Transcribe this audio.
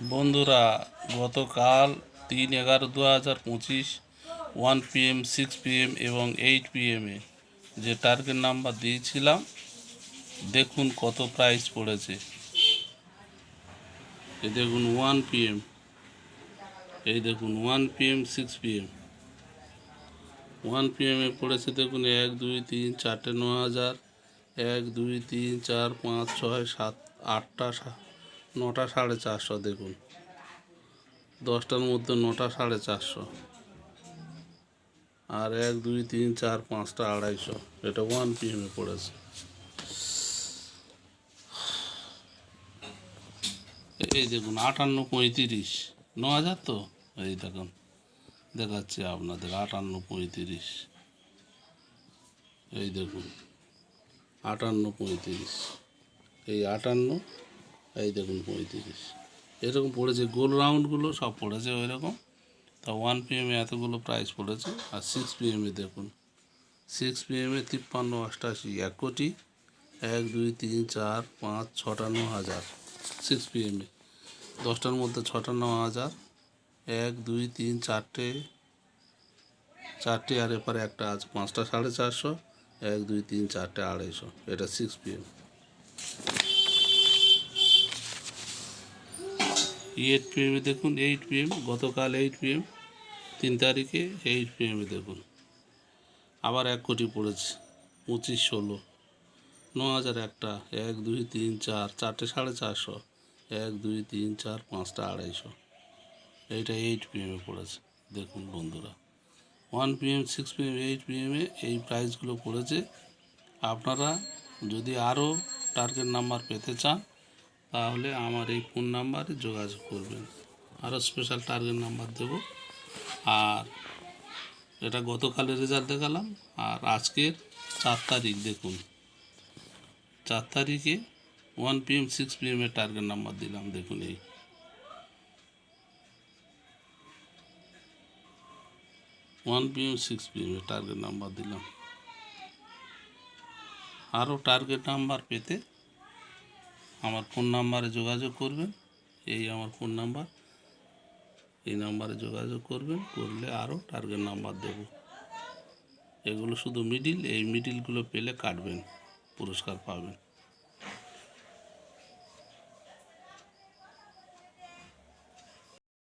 বন্ধুরা, গতকাল তিন এগারো দু হাজার পঁচিশ ওয়ান পিএম সিক্স পিএম এবং এইট পিএমে যে টার্গেট নাম্বার দিয়েছিলাম, দেখুন কত প্রাইস পড়েছে। এই দেখুন ওয়ান পিএম এই দেখুন one PM six PM one পিএমে পড়েছে দেখুন এক, দুই, তিন, চারটে ন হাজার, এক, দুই, তিন, চার, পাঁচ, ছয়, সাত, আটটা সা- নটা সাড়ে চারশো, দেখুন। দশটার মধ্যে নটা সাড়ে চারশো। আর এক, দুই, তিন, চার, পাঁচটা আড়াইশো। এটা ওয়ান পিএমে পড়েছে। এই দেখুন, আটান্ন পঁয়ত্রিশ। ন হাজার তো? এই দেখুন, দেখাচ্ছি আপনাদের, আটান্ন পঁয়ত্রিশ। এই দেখুন, আটান্ন পঁয়ত্রিশ। এই আটান্ন এই দেখুন পঁয়ত্রিশ। এরকম পড়েছে, গোল রাউন্ডগুলো সব পড়েছে ওই রকম তা ওয়ান পি পিএমে এতগুলো প্রাইস পড়েছে, আর সিক্স পি পিএমে দেখুন সিক্স পি পিএমে তিপ্পান্ন, অষ্টাশি, এক কোটি, এক, দুই, তিন, চার, পাঁচ ছটা ন হাজার সিক্স পি পিএমে দশটার মধ্যে ছটা ন হাজার, এক, দুই, তিন, চারটে চারটে আর এপারে একটা আছে, পাঁচটা সাড়ে চারশো, এক, দুই, তিন, চারটে আড়াইশো। এটা সিক্স পিএম এইট পিএমে দেখুন এইট পিএম গতকাল এইট পিএম তিন তারিখে এইট পি পিএমে দেখুন। আবার এক কোটি পড়েছে, পঁচিশ ষোলো, ন হাজার একটা, এক, দুই, তিন, চার, চারটে সাড়ে চারশো, এক, দুই, তিন, চার, পাঁচটা আড়াইশো। এইটা এইট পিএমে পড়েছে, দেখুন বন্ধুরা। One PM six PM eight পিএমে এই প্রাইসগুলো পড়েছে। আপনারা যদি আরও টার্গেট নাম্বার পেতে চান তাহলে আমার এই ফোন নাম্বারে যোগাযোগ করবেন। আরও স্পেশাল টার্গেট নাম্বার দেব। আর এটা গতকালের রেজাল্ট দেখালাম। আর আজকের চার তারিখ দেখুন। চার তারিখে ওয়ান পিএম সিক্স পিএমের টার্গেট নাম্বার দিলাম, দেখুন এই। ওয়ান পিএম সিক্স পিএমের টার্গেট নাম্বার দিলাম। আরও টার্গেট নাম্বার পেতে আমার ফোন নাম্বারে যোগাযোগ করবেন। এই আমার ফোন নাম্বার। এই নাম্বারে যোগাযোগ করবেন, করলে আরও টার্গেট নাম্বার দেব। এগুলো শুধু মিডিল এই মিডিলগুলো পেলে কাটবেন, পুরস্কার পাবেন।